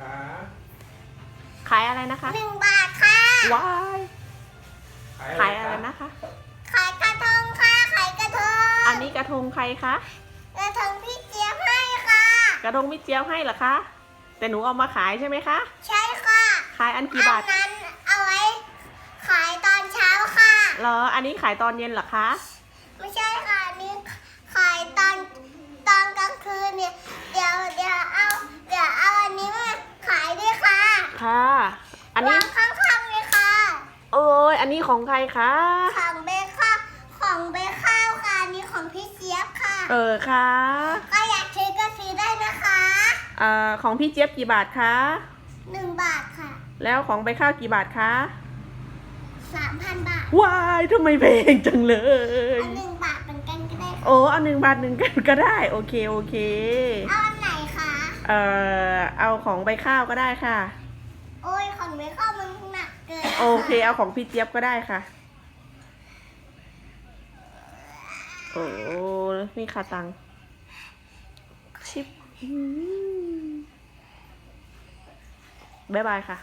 คะขายอะไรนะคะหนึ่งบาทค่ะว้ายขายอะไรนะคะ ขายกระทงค่ะขายกระทง อันนี้กระทงใครคะ กระทงพี่เจี๊ยบให้ค่ะ กระทงมิเจียวให้เหรอคะ แต่หนูเอามาขายใช่ไหมคะ ใช่ค่ะ ขายอันกี่อับาทนนั้นเอาไว้ ขายตอนเช้าค่ะ เหรอ อันนี้ขายตอนเย็นเหรอคะ ไม่ใช่ค่ะอันนี้ขายตอนตอนกลางคืนเนี่ย เดี๋ยวเดี๋ยวเอาเดี๋ยวเอาอันนี้มาขายด้วยค่ะ ค่ะ อันนี้วางข้างๆเลยค่ะ โอ้ยอันนี้ของใครคะ ของเบข้าวของเบข้าวค่ะอันนี้ของพี่เจี๊ยบค่ะ เออค่ะก็อยากซื้อก็ซื้อได้นะคะเอ่อของพี่เจี๊ยบกี่บาทคะ หนึ่งบาทค่ะแล้วของใบข้าวกี่บาทคะ สามพันบาทว้ายทำไมแพงจังเลยอันหนึ่งบาทเป็นกันก็ได้ค่ะโอ้เอาหนึ่งบาทหนึ่งกันก็ได้ โอเคโอเค เอาอันไหนคะ เอ่อ เอาของใบข้าวก็ได้ค่ะ โอ้ยข ไม่เข้ามันหนักเกินโอเคเอาของพี่เจี๊ยบก็ได้ค่ะ โอ้นี่ค่ะตังชิปบ๊ายบายค่ะ